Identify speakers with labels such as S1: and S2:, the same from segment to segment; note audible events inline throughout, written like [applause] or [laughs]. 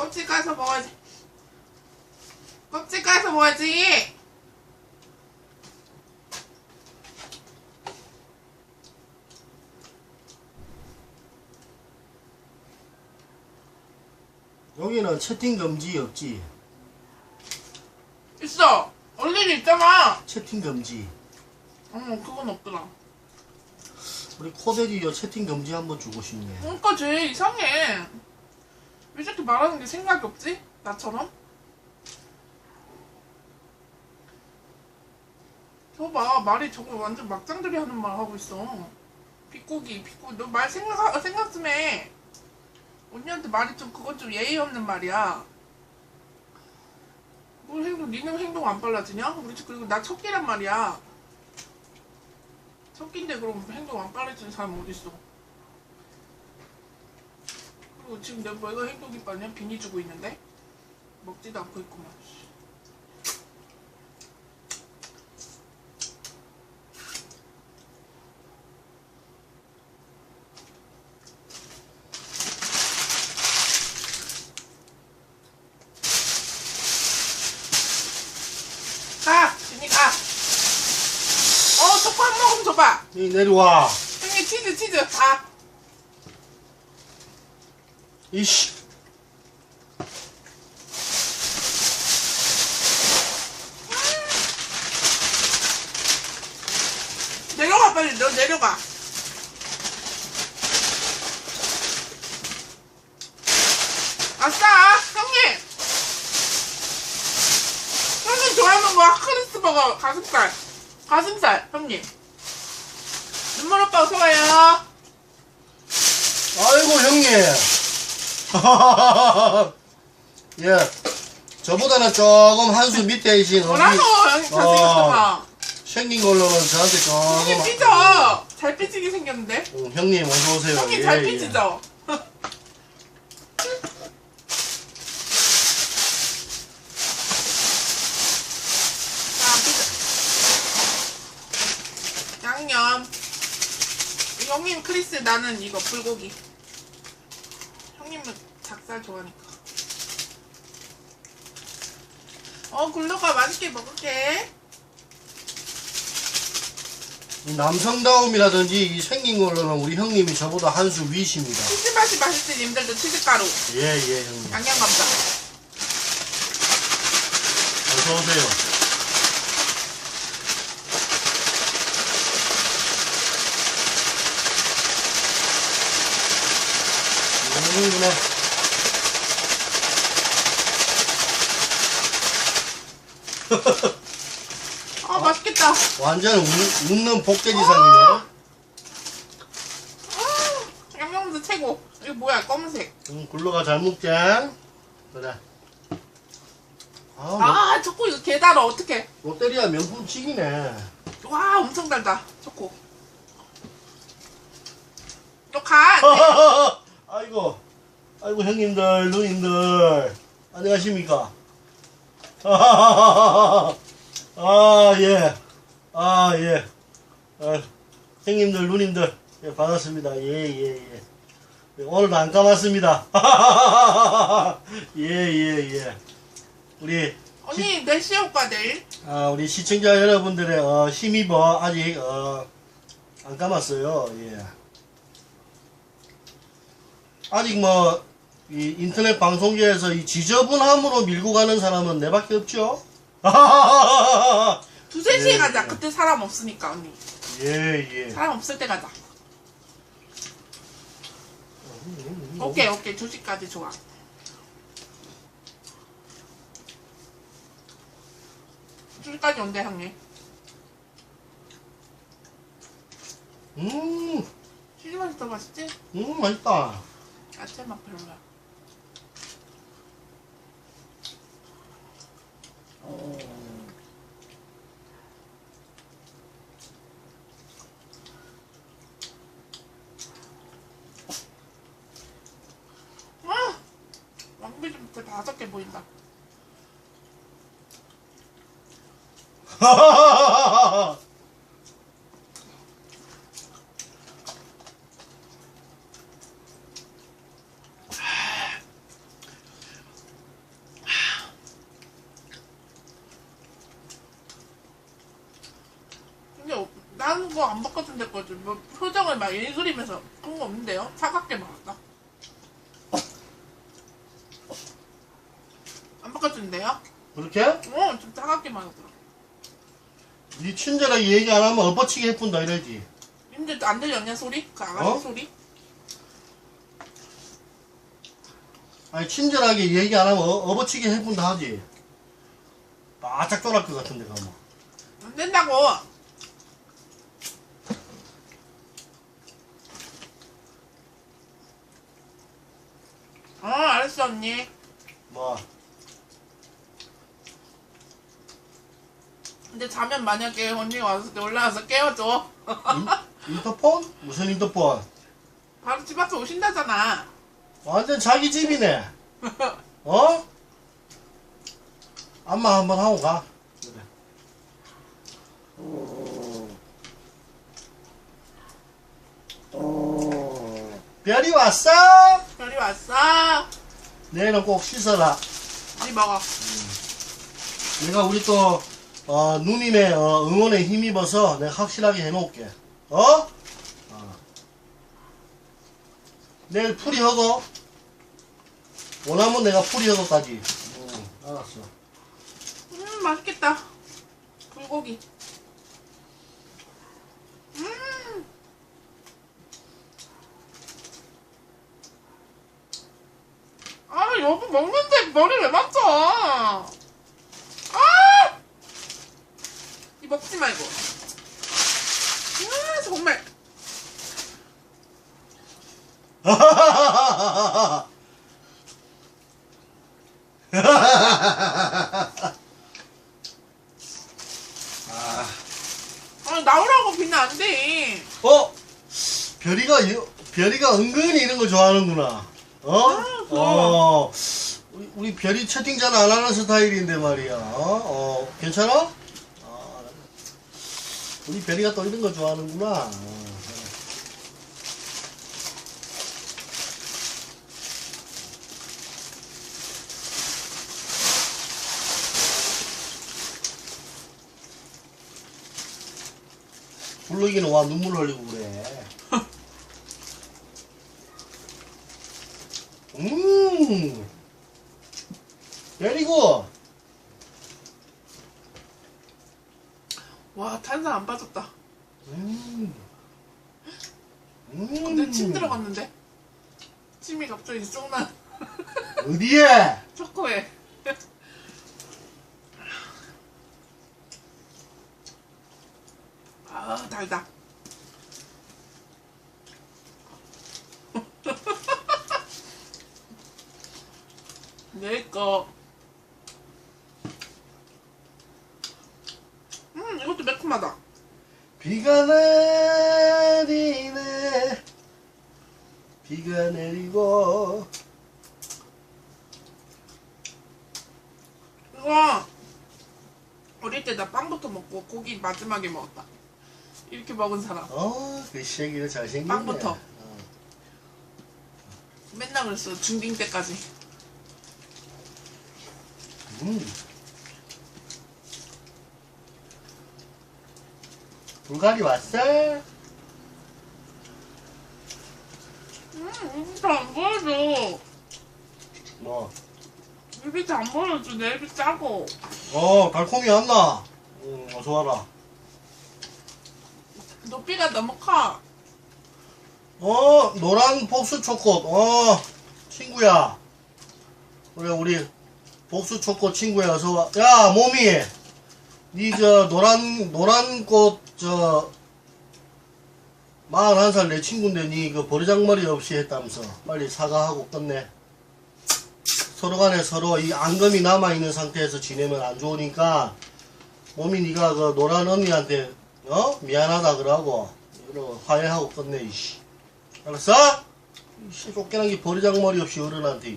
S1: 껍질 까서 먹어야지. 껍질 까서 먹어야지.
S2: 여기는 채팅 금지 없지.
S1: 있어. 얼른 있잖아.
S2: 채팅 금지.
S1: 어, 그건 없더라.
S2: 우리 코데리요 채팅 금지 한번 주고 싶네.
S1: 그러니까 쟤 이상해. 왜 저렇게 말하는 게 생각이 없지? 나처럼? 저봐 말이 저거 완전 막장들이 하는 말 하고 있어. 비꼬기, 비꼬기. 너 말 생각 생각 좀 해. 언니한테 말이 좀 그건 좀 예의 없는 말이야. 뭘 행동, 니는 행동 안 빨라지냐? 우리 집 그리고 나 첫끼란 말이야. 첫끼인데 그럼 행동 안 빨라지는 사람 있 어? 지금 내가 뭐가 행동이 빠냐? 비니 주고 있는데 먹지도 않고 있구만. 가! 비니 가! 어, 초코 한 모금 줘봐!
S2: 이 내려와.
S1: 형님 치즈 치즈! 아!
S2: 이씨.
S1: 내려가 빨리. 너 내려가. 아싸 형님. 형님 좋아하는 거 크리스 버거 가슴살. 가슴살 형님. 눈물 오빠 어서 와요.
S2: 아이고 형님. [laughs] 예. 저보다는 조금 한 수 밑에이신 우리
S1: 뭐라고 형님 잘생겼잖아
S2: 생긴 걸로는 저한테
S1: 형님
S2: 조금
S1: 삐져 잘 삐지게 생겼는데
S2: 음, 형님 어서 오세요.
S1: 형님
S2: 예,
S1: 잘
S2: 예.
S1: 삐지죠 [laughs] 자, 피자. 양념. 형님 크리스 나는 이거 불고기. 형님은 닭살 좋아하니까. 어 굴러가 맛있게 먹을게.
S2: 이 남성다움이라든지 이 생긴 걸로는 우리 형님이 저보다 한 수 위십니다.
S1: 치즈 맛이 맛있지 님들도 치즈가루.
S2: 예, 예, 형님.
S1: 양념 감자.
S2: 어서 오세요. 음, 그래.
S1: 아 맛있겠다.
S2: 완전 웃, 웃는 복돼지상이네.
S1: 아, 양념도 최고. 이거 뭐야 검은색.
S2: 음, 굴러가 잘 먹자. 그래. 아, 롯-
S1: 아 초코 이거 개 달아 어떡해.
S2: 롯데리아 명품 찌기네.
S1: 와 엄청 달다 초코. 너 가. [laughs]
S2: 아이고, 아이고 형님들, 누님들, 안녕하십니까? [laughs] 아 예, 아 예, 아, 형님들, 누님들, 예, 반갑습니다. 예, 예, 예. 예, 오늘도 안 까맣습니다. [laughs] 예, 예, 예. 우리
S1: 언니 내시 오빠 내일.
S2: 아, 우리 시청자 여러분들의 어, 힘입어 아직 어, 안 감았어요. 예. 아직 뭐 이 인터넷 방송계에서 이 지저분함으로 밀고 가는 사람은 내밖에 없죠. [laughs]
S1: 두세 시에
S2: 예,
S1: 가자.
S2: 예.
S1: 그때 사람 없으니까 언니.
S2: 예, 예.
S1: 사람 없을 때 가자. 오케이 오케이 2시까지 좋아. 두 시까지 온대 형님.
S2: 음,
S1: 치즈 맛이 더 맛있지?
S2: 음, 맛있다.
S1: 야채 맛 별로야. 왕비 좀 다섯 개 보인다. [laughs] 뭐 안 바꿔준다 거지. 뭐 표정을 막 일그리면서 그런 차갑게 말았다. 안 바꿔준대요?
S2: 그렇게?
S1: 어, 좀 차갑게 말하더라.
S2: 네 친절하게 얘기 안 하면 엎어치게 해뿐다 이러지.
S1: 근데 안 들렸냐 소리? 그 아가씨
S2: 어?
S1: 소리?
S2: 아니 친절하게 얘기 안 하면 어, 엎어치게 해뿐다 하지. 바짝 쫄할 것 같은데 가면.
S1: 안 된다고. 어, 알았어 언니.
S2: 뭐
S1: 근데 자면 만약에 언니가 와서 올라와서 깨워줘.
S2: 인, 인터폰? 무슨 인터폰?
S1: 바로 집 앞에 오신다잖아.
S2: 완전 자기 집이네. [laughs] 어? 안마 한번 하고 가. 그래. 별이 왔어?
S1: 별이 왔어.
S2: 내일은 꼭 씻어라.
S1: 언니 먹어.
S2: 내가 우리 또 어, 누님의 어, 응원에 힘입어서 내가 확실하게 해놓을게. 어? 어. 내일 풀이하고 원하면 내가 풀이하고까지. 응, 알았어.
S1: 음, 맛있겠다. 불고기. 여보 먹는데 머리 왜 맞춰? 아! 이 먹지 말고. 아, 정말. 아, 나오라고 비는 안 돼.
S2: 어? 별이가 이- 별이가 은근히 이런 거 좋아하는구나. 어?
S1: 아.
S2: 어. 우리, 우리 별이 채팅 잘 안 하는 스타일인데 말이야. 어? 어. 괜찮아? 아, 우리 별이가 또 이런 거 좋아하는구나. 어. 불러기는 와 눈물 흘리고 그래. 음. 베리고.
S1: 와, 탄산 안 빠졌다.
S2: 음. 음.
S1: 근데 침 들어갔는데? 침이 갑자기 쑥 나.
S2: 어디에?
S1: 초코에. 아, 달다. [laughs] 내 거. 음, 이것도 매콤하다.
S2: 비가 내리네. 비가 내리고.
S1: 이거 어릴 때 나 빵부터 먹고 고기 마지막에 먹었다. 이렇게 먹은 사람.
S2: 어, 그 시애기가 잘생겼네.
S1: 빵부터.
S2: 어.
S1: 맨날 그랬어. 중딩 때까지.
S2: 음. 불가리 왔어?
S1: 음, 입이 안 보여줘.
S2: 뭐.
S1: 입이 안. 내 입이 짜고.
S2: 어, 달콤이 왔나? 음, 어서 와라.
S1: 높이가 너무 커.
S2: 어, 노란 복수 초코. 어, 친구야. 그래, 우리 복수 초코 친구야. 어서 와. 야, 몸이. 니 저 노란 노란 꽃 저 41살 내 친구인데 니그 버리장머리 없이 했다면서 빨리 사과하고 끝내. 서로 간에 서로 이 앙금이 남아 있는 상태에서 지내면 안 좋으니까 몸이 니가 그 노란 언니한테 어 미안하다 그러고 이러 화해하고 끝내 이씨. 알았어? 이씨 쫓겨난 버리장머리 없이 어른한테.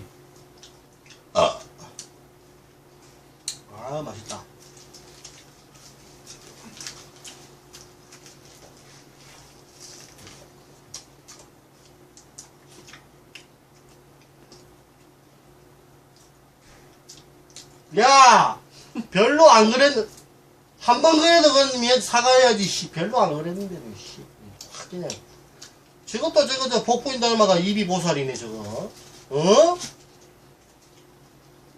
S2: 아, 아 맛있다. 야! 별로 안 그랬, 한 번 그래도 그러면 사과해야지, 씨. 별로 안 그랬는데, 씨. 확 그냥. 저것도 저거, 저 복부인 닮아가 입이 보살이네, 저거. 어?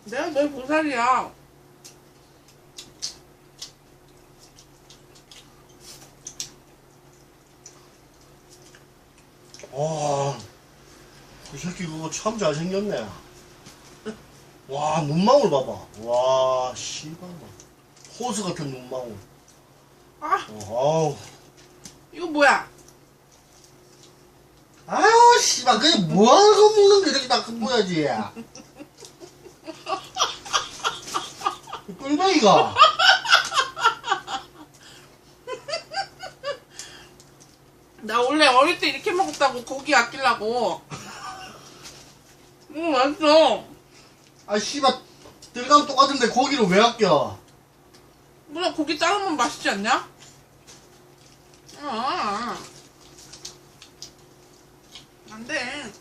S1: 내가 내 보살이야.
S2: 와, 이 새끼 그거 참 잘생겼네. 와, 눈망울 봐봐. 와, 씨발. 호수 같은 눈망울.
S1: 아,
S2: 어, 아우.
S1: 이거 뭐야?
S2: 아유, 씨발. 그게 뭐하고 먹는 게 이렇게 다 뭐야지. 꿀뱅이가.
S1: 나 원래 어릴 때 이렇게 먹었다고 고기 아끼려고. 음, 맛있어.
S2: 아, 씨발. 들감 똑같은데 고기를 왜 아껴?
S1: 뭐야, 고기 자르면 맛있지 않냐? 아, 안 돼.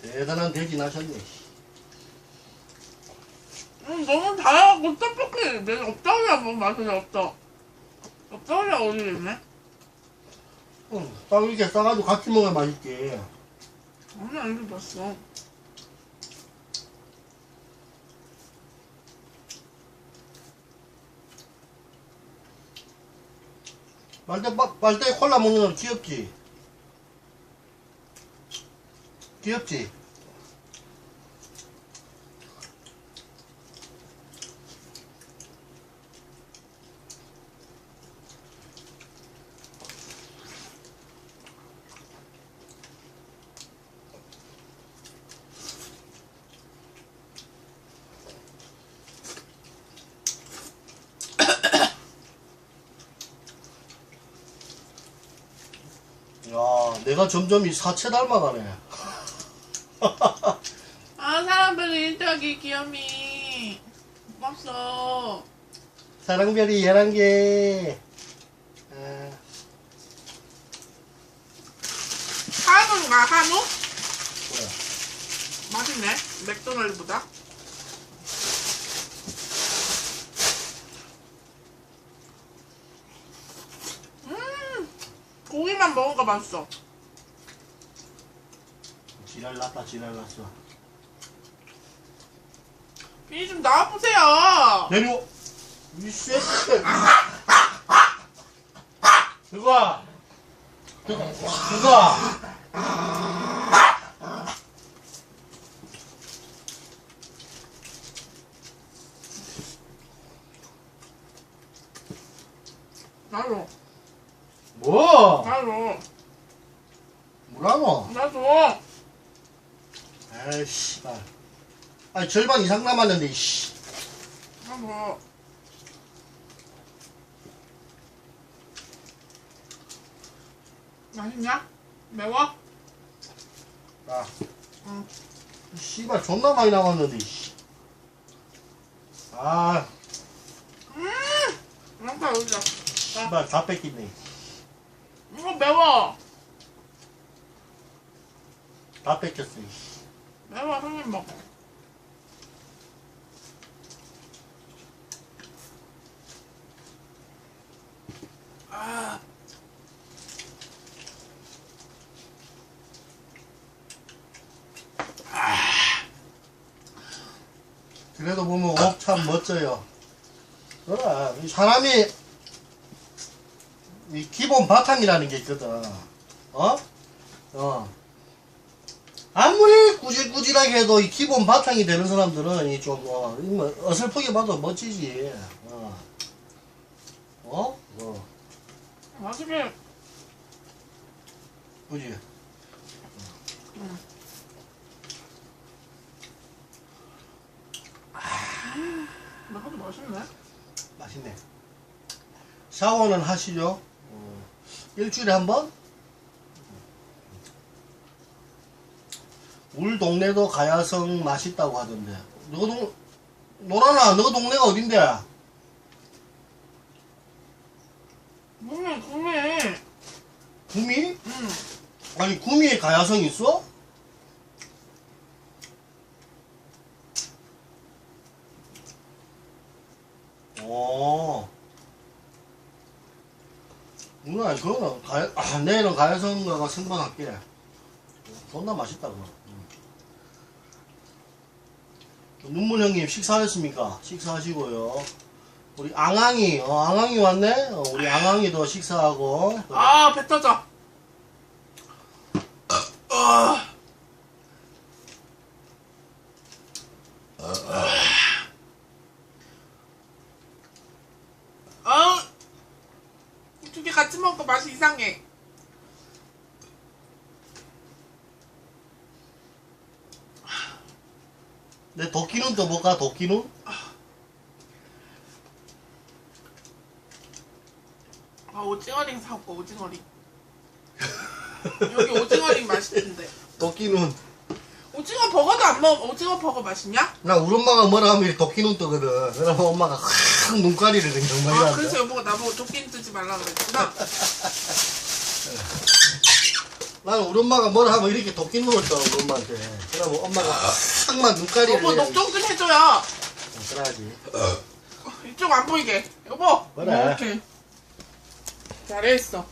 S2: 대단한 돼지 나셨네.
S1: 음, 너무 달아갖고 떡볶이 내가 없다고야 뭐 맛이 없어. 없다고야 어리겠네.
S2: 응, 딱 이렇게 싸가지고 같이 먹어야 맛있지.
S1: 아니, 안 입었어.
S2: 빠- 빨대 콜라 먹는 건 귀엽지? 귀엽지? 야, 내가 점점 이 사체 닮아가네. [laughs]
S1: 아, 사람들이 일자기 귀염이. 고맙어.
S2: 사랑별이 11개. 아,
S1: 한우인가, 한우?
S2: 뭐야.
S1: 맛있네. 맥도날드보다. 음, 고기만 먹으니까 맛있어.
S2: 지랄 났다, 지랄 났어.
S1: 이 좀 나와보세요.
S2: 내려! 이 새끼! 그거! 그거! 그거!
S1: 나도,
S2: 뭐?
S1: 나도,
S2: 뭐라노?
S1: 나도.
S2: 아이, 씨발. 아니, 절반 이상 남았는데, 씨.
S1: 나도. 맛있냐? 매워?
S2: 아.
S1: 응.
S2: 씨발, 존나 많이 남았는데, 씨. 아,
S1: 음! 양파 여기다.
S2: 씨발, 다 뺏겼네.
S1: 이거 매워.
S2: 다 뺏겼어, 씨.
S1: 매워, 형님 먹어. 아,
S2: 그래도 보면 옥 참 멋져요. 그래, 이 사람이 이 기본 바탕이라는 게 있거든. 어? 어. 꾸질꾸질하게 해도 이 기본 바탕이 되는 사람들은 이 좀, 어, 이 뭐, 어설프게 봐도 멋지지. 어. 어? 어.
S1: 맛있게.
S2: 그지?
S1: 매워도 맛있네.
S2: 맛있네. 샤워는 하시죠? 어, 일주일에 한 번? 우리 동네도 가야성 맛있다고 하던데. 너 동, 노라나, 너 동네가 어딘데?
S1: 구미, 구미.
S2: 구미?
S1: 응.
S2: 아니, 구미에 가야성 있어? 어. 누나, 그거는, 가, 아, 내일은 가야성 가가 생방할게. 존나 맛있다, 그거. 음. 눈물 형님, 식사하셨습니까? 식사하시고요. 우리 앙앙이, 어, 앙앙이 왔네? 어, 우리 앙앙이도 식사하고.
S1: 아, 배 터져. 아. 아. 두개 같이 먹고 맛이 이상해.
S2: 내 도끼눈 또 볼까, 도끼눈?
S1: 아, 오징어링 사올거, 오징어링. 여기 오징어링 맛있던데.
S2: 도끼눈.
S1: 오징어 버거도 안 먹어. 오징어 버거 맛있냐?
S2: 나 우리 엄마가 뭐라 하면 도끼눈 뜨거든. 그러면 엄마가 확 눈가리를 그냥 막
S1: 아. 그래서 여보가 나보고 도끼 뜨지 말라 그랬구나. [laughs]
S2: 나는 우리 엄마가 뭐라 하면 이렇게 도끼눈을 떠, 우리 엄마한테. 그러면 엄마가 확만 눈가리를
S1: 여보,
S2: 그냥-
S1: 녹종 좀 해줘야.
S2: 어, 그래야지.
S1: 이쪽 안 보이게. 여보.
S2: 그래.
S1: 이렇게. 잘했어.